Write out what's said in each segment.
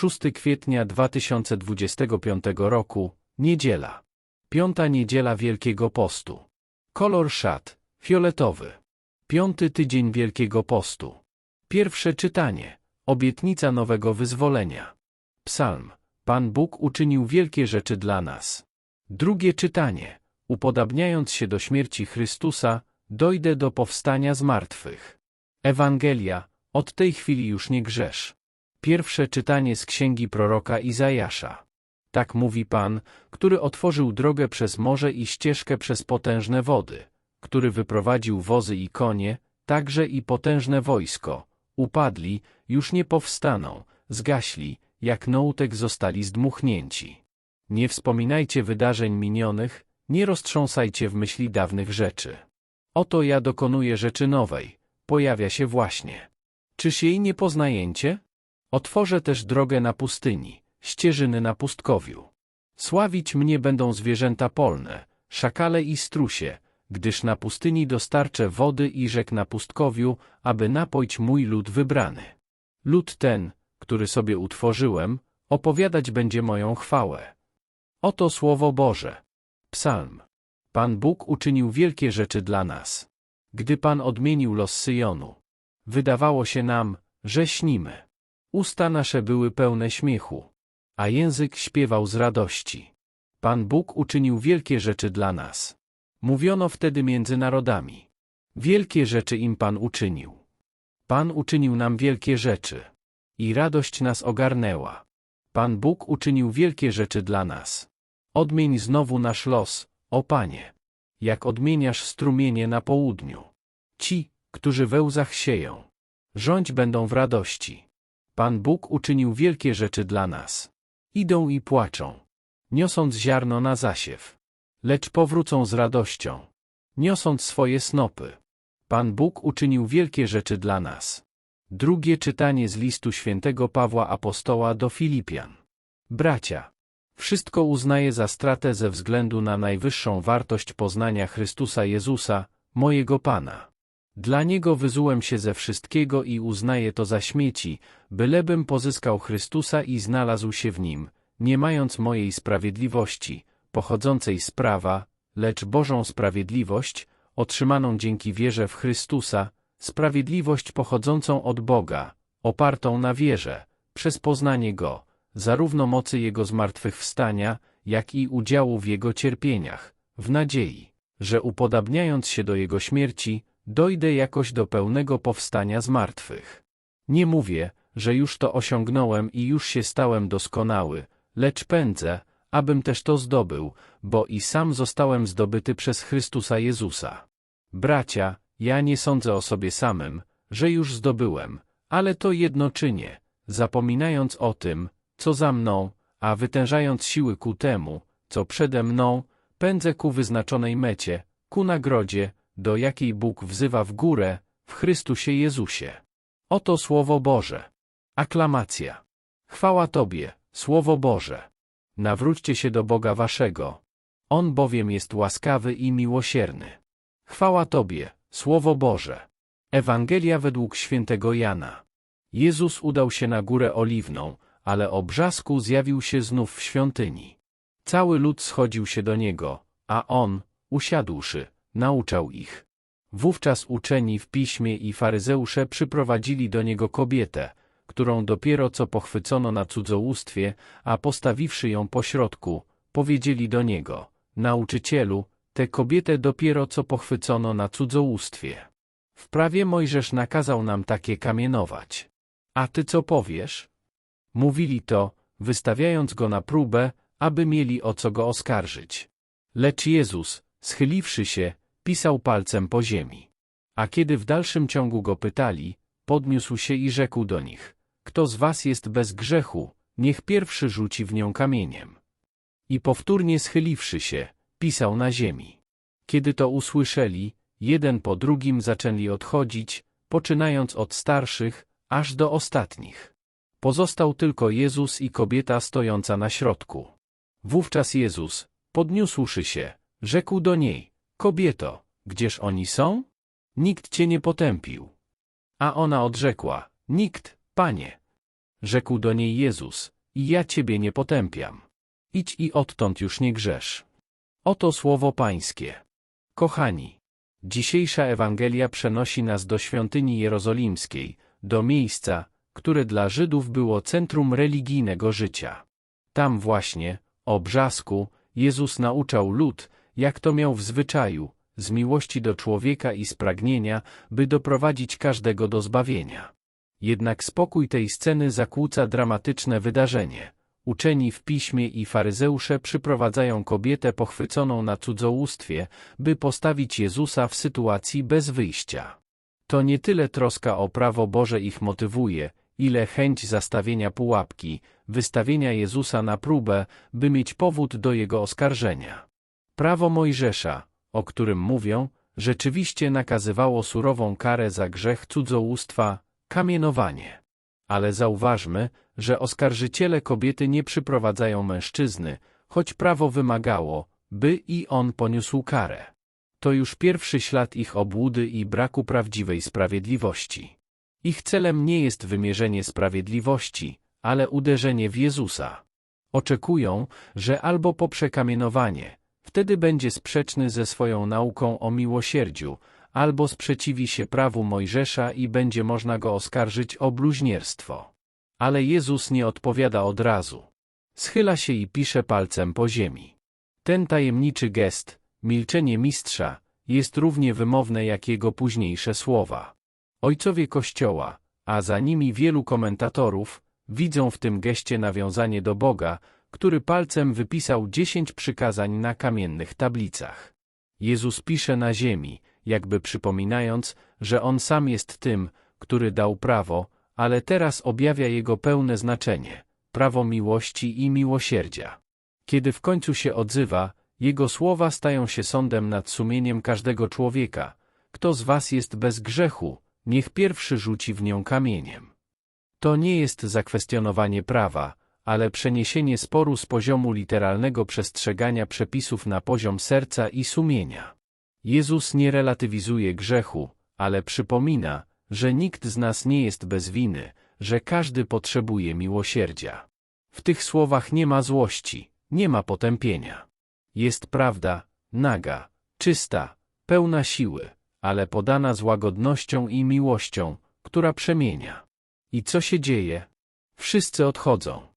6 kwietnia 2025 roku, niedziela. Piąta niedziela Wielkiego Postu. Kolor szat, fioletowy. Piąty tydzień Wielkiego Postu. Pierwsze czytanie. Obietnica nowego wyzwolenia. Psalm. Pan Bóg uczynił wielkie rzeczy dla nas. Drugie czytanie. Upodabniając się do śmierci Chrystusa, dojdę do powstania z martwych. Ewangelia. Od tej chwili już nie grzesz. Pierwsze czytanie z księgi proroka Izajasza. Tak mówi Pan, który otworzył drogę przez morze i ścieżkę przez potężne wody, który wyprowadził wozy i konie, także i potężne wojsko. Upadli, już nie powstaną, zgaśli, jak noutek zostali zdmuchnięci. Nie wspominajcie wydarzeń minionych, nie roztrząsajcie w myśli dawnych rzeczy. Oto ja dokonuję rzeczy nowej, pojawia się właśnie. Czyż jej nie poznajecie? Otworzę też drogę na pustyni, ścieżyny na pustkowiu. Sławić mnie będą zwierzęta polne, szakale i strusie, gdyż na pustyni dostarczę wody i rzek na pustkowiu, aby napoić mój lud wybrany. Lud ten, który sobie utworzyłem, opowiadać będzie moją chwałę. Oto Słowo Boże. Psalm. Pan Bóg uczynił wielkie rzeczy dla nas. Gdy Pan odmienił los Syjonu, wydawało się nam, że śnimy. Usta nasze były pełne śmiechu, a język śpiewał z radości. Pan Bóg uczynił wielkie rzeczy dla nas. Mówiono wtedy między narodami. Wielkie rzeczy im Pan uczynił. Pan uczynił nam wielkie rzeczy. I radość nas ogarnęła. Pan Bóg uczynił wielkie rzeczy dla nas. Odmień znowu nasz los, o Panie. Jak odmieniasz strumienie na południu. Ci, którzy we łzach sieją, rządź będą w radości. Pan Bóg uczynił wielkie rzeczy dla nas. Idą i płaczą, niosąc ziarno na zasiew. Lecz powrócą z radością, niosąc swoje snopy. Pan Bóg uczynił wielkie rzeczy dla nas. Drugie czytanie z listu świętego Pawła Apostoła do Filipian. Bracia, wszystko uznaję za stratę ze względu na najwyższą wartość poznania Chrystusa Jezusa, mojego Pana. Dla Niego wyzułem się ze wszystkiego i uznaję to za śmieci, bylebym pozyskał Chrystusa i znalazł się w Nim, nie mając mojej sprawiedliwości, pochodzącej z prawa, lecz Bożą sprawiedliwość, otrzymaną dzięki wierze w Chrystusa, sprawiedliwość pochodzącą od Boga, opartą na wierze, przez poznanie Go, zarówno mocy Jego zmartwychwstania, jak i udziału w Jego cierpieniach, w nadziei, że upodabniając się do Jego śmierci, dojdę jakoś do pełnego powstania z martwych. Nie mówię, że już to osiągnąłem i już się stałem doskonały, lecz pędzę, abym też to zdobył, bo i sam zostałem zdobyty przez Chrystusa Jezusa. Bracia, ja nie sądzę o sobie samym, że już zdobyłem, ale to jedno czynię, zapominając o tym, co za mną, a wytężając siły ku temu, co przede mną, pędzę ku wyznaczonej mecie, ku nagrodzie, do jakiej Bóg wzywa w górę, w Chrystusie Jezusie. Oto Słowo Boże. Aklamacja. Chwała Tobie, Słowo Boże. Nawróćcie się do Boga Waszego. On bowiem jest łaskawy i miłosierny. Chwała Tobie, Słowo Boże. Ewangelia według świętego Jana. Jezus udał się na górę oliwną, ale o brzasku zjawił się znów w świątyni. Cały lud schodził się do niego, a on, usiadłszy, nauczał ich. Wówczas uczeni w piśmie i faryzeusze przyprowadzili do niego kobietę, którą dopiero co pochwycono na cudzołóstwie, a postawiwszy ją pośrodku, powiedzieli do niego, nauczycielu, tę kobietę dopiero co pochwycono na cudzołóstwie. W prawie Mojżesz nakazał nam takie kamienować. A ty co powiesz? Mówili to, wystawiając go na próbę, aby mieli o co go oskarżyć. Lecz Jezus, schyliwszy się, pisał palcem po ziemi. A kiedy w dalszym ciągu go pytali, podniósł się i rzekł do nich, kto z was jest bez grzechu, niech pierwszy rzuci w nią kamieniem. I powtórnie schyliwszy się, pisał na ziemi. Kiedy to usłyszeli, jeden po drugim zaczęli odchodzić, poczynając od starszych, aż do ostatnich. Pozostał tylko Jezus i kobieta stojąca na środku. Wówczas Jezus, podniósłszy się, rzekł do niej, kobieto, gdzież oni są? Nikt cię nie potępił. A ona odrzekła, nikt, panie. Rzekł do niej Jezus, i ja ciebie nie potępiam. Idź i odtąd już nie grzesz. Oto słowo pańskie. Kochani, dzisiejsza Ewangelia przenosi nas do świątyni jerozolimskiej, do miejsca, które dla Żydów było centrum religijnego życia. Tam właśnie, o brzasku, Jezus nauczał lud, jak to miał w zwyczaju, z miłości do człowieka i z pragnienia, by doprowadzić każdego do zbawienia. Jednak spokój tej sceny zakłóca dramatyczne wydarzenie. Uczeni w piśmie i faryzeusze przyprowadzają kobietę pochwyconą na cudzołóstwie, by postawić Jezusa w sytuacji bez wyjścia. To nie tyle troska o prawo Boże ich motywuje, ile chęć zastawienia pułapki, wystawienia Jezusa na próbę, by mieć powód do jego oskarżenia. Prawo Mojżesza, o którym mówią, rzeczywiście nakazywało surową karę za grzech cudzołóstwa, kamienowanie. Ale zauważmy, że oskarżyciele kobiety nie przyprowadzają mężczyzny, choć prawo wymagało, by i on poniósł karę. To już pierwszy ślad ich obłudy i braku prawdziwej sprawiedliwości. Ich celem nie jest wymierzenie sprawiedliwości, ale uderzenie w Jezusa. Oczekują, że albo poprze kamienowanie, wtedy będzie sprzeczny ze swoją nauką o miłosierdziu, albo sprzeciwi się prawu Mojżesza i będzie można go oskarżyć o bluźnierstwo. Ale Jezus nie odpowiada od razu. Schyla się i pisze palcem po ziemi. Ten tajemniczy gest, milczenie mistrza, jest równie wymowne jak jego późniejsze słowa. Ojcowie Kościoła, a za nimi wielu komentatorów, widzą w tym geście nawiązanie do Boga, który palcem wypisał dziesięć przykazań na kamiennych tablicach. Jezus pisze na ziemi, jakby przypominając, że On sam jest tym, który dał prawo, ale teraz objawia jego pełne znaczenie, prawo miłości i miłosierdzia. Kiedy w końcu się odzywa, jego słowa stają się sądem nad sumieniem każdego człowieka. Kto z was jest bez grzechu, niech pierwszy rzuci w nią kamieniem. To nie jest zakwestionowanie prawa, ale przeniesienie sporu z poziomu literalnego przestrzegania przepisów na poziom serca i sumienia. Jezus nie relatywizuje grzechu, ale przypomina, że nikt z nas nie jest bez winy, że każdy potrzebuje miłosierdzia. W tych słowach nie ma złości, nie ma potępienia. Jest prawda, naga, czysta, pełna siły, ale podana z łagodnością i miłością, która przemienia. I co się dzieje? Wszyscy odchodzą.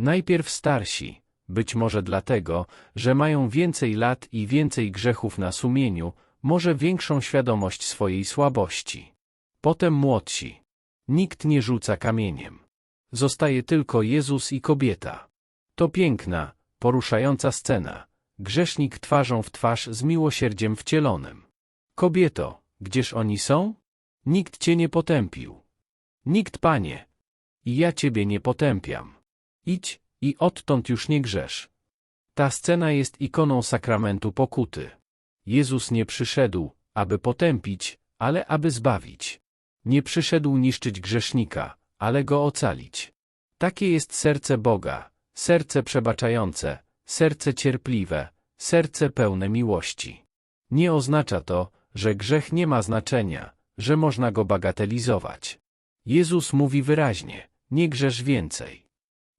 Najpierw starsi, być może dlatego, że mają więcej lat i więcej grzechów na sumieniu, może większą świadomość swojej słabości. Potem młodsi. Nikt nie rzuca kamieniem. Zostaje tylko Jezus i kobieta. To piękna, poruszająca scena. Grzesznik twarzą w twarz z miłosierdziem wcielonym. Kobieto, gdzież oni są? Nikt cię nie potępił. Nikt, panie. I ja ciebie nie potępiam. Idź i odtąd już nie grzesz. Ta scena jest ikoną sakramentu pokuty. Jezus nie przyszedł, aby potępić, ale aby zbawić. Nie przyszedł niszczyć grzesznika, ale go ocalić. Takie jest serce Boga, serce przebaczające, serce cierpliwe, serce pełne miłości. Nie oznacza to, że grzech nie ma znaczenia, że można go bagatelizować. Jezus mówi wyraźnie, nie grzesz więcej.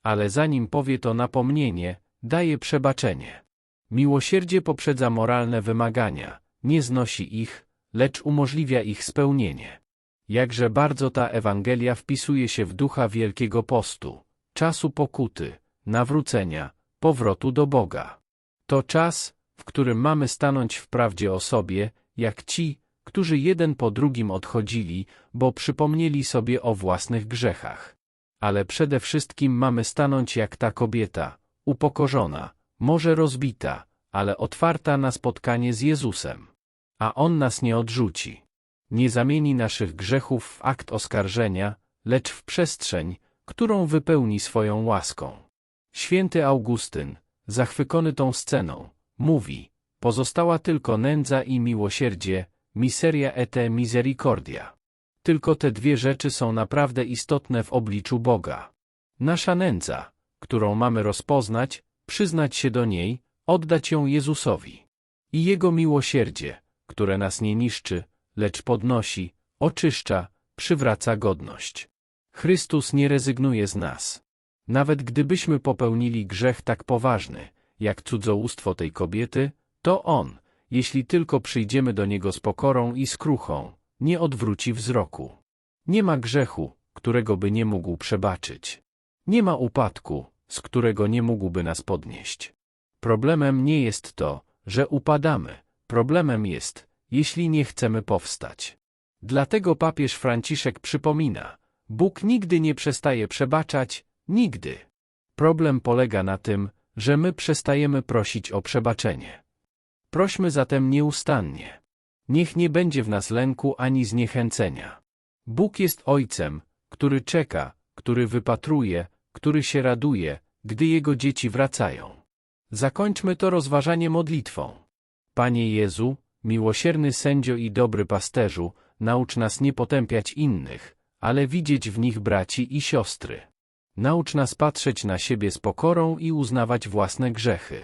Ale zanim powie to napomnienie, daje przebaczenie. Miłosierdzie poprzedza moralne wymagania, nie znosi ich, lecz umożliwia ich spełnienie. Jakże bardzo ta Ewangelia wpisuje się w ducha Wielkiego Postu, czasu pokuty, nawrócenia, powrotu do Boga. To czas, w którym mamy stanąć w prawdzie o sobie, jak ci, którzy jeden po drugim odchodzili, bo przypomnieli sobie o własnych grzechach. Ale przede wszystkim mamy stanąć jak ta kobieta, upokorzona, może rozbita, ale otwarta na spotkanie z Jezusem. A On nas nie odrzuci. Nie zamieni naszych grzechów w akt oskarżenia, lecz w przestrzeń, którą wypełni swoją łaską. Święty Augustyn, zachwycony tą sceną, mówi, pozostała tylko nędza i miłosierdzie, miseria et misericordia. Tylko te dwie rzeczy są naprawdę istotne w obliczu Boga. Nasza nędza, którą mamy rozpoznać, przyznać się do niej, oddać ją Jezusowi. I Jego miłosierdzie, które nas nie niszczy, lecz podnosi, oczyszcza, przywraca godność. Chrystus nie rezygnuje z nas. Nawet gdybyśmy popełnili grzech tak poważny, jak cudzołóstwo tej kobiety, to On, jeśli tylko przyjdziemy do Niego z pokorą i skruchą, nie odwróci wzroku. Nie ma grzechu, którego by nie mógł przebaczyć. Nie ma upadku, z którego nie mógłby nas podnieść. Problemem nie jest to, że upadamy. Problemem jest, jeśli nie chcemy powstać. Dlatego papież Franciszek przypomina, Bóg nigdy nie przestaje przebaczać, nigdy. Problem polega na tym, że my przestajemy prosić o przebaczenie. Prośmy zatem nieustannie. Niech nie będzie w nas lęku ani zniechęcenia. Bóg jest Ojcem, który czeka, który wypatruje, który się raduje, gdy Jego dzieci wracają. Zakończmy to rozważanie modlitwą. Panie Jezu, miłosierny sędzio i dobry pasterzu, naucz nas nie potępiać innych, ale widzieć w nich braci i siostry. Naucz nas patrzeć na siebie z pokorą i uznawać własne grzechy.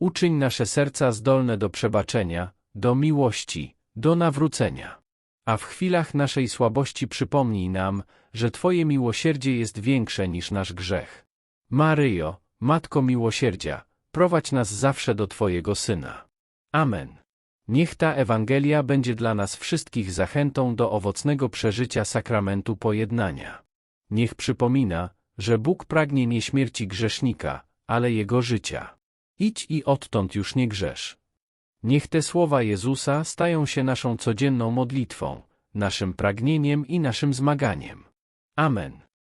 Uczyń nasze serca zdolne do przebaczenia, do miłości, do nawrócenia. A w chwilach naszej słabości przypomnij nam, że Twoje miłosierdzie jest większe niż nasz grzech. Maryjo, Matko Miłosierdzia, prowadź nas zawsze do Twojego Syna. Amen. Niech ta Ewangelia będzie dla nas wszystkich zachętą do owocnego przeżycia sakramentu pojednania. Niech przypomina, że Bóg pragnie nie śmierci grzesznika, ale jego życia. Idź i odtąd już nie grzesz. Niech te słowa Jezusa stają się naszą codzienną modlitwą, naszym pragnieniem i naszym zmaganiem. Amen.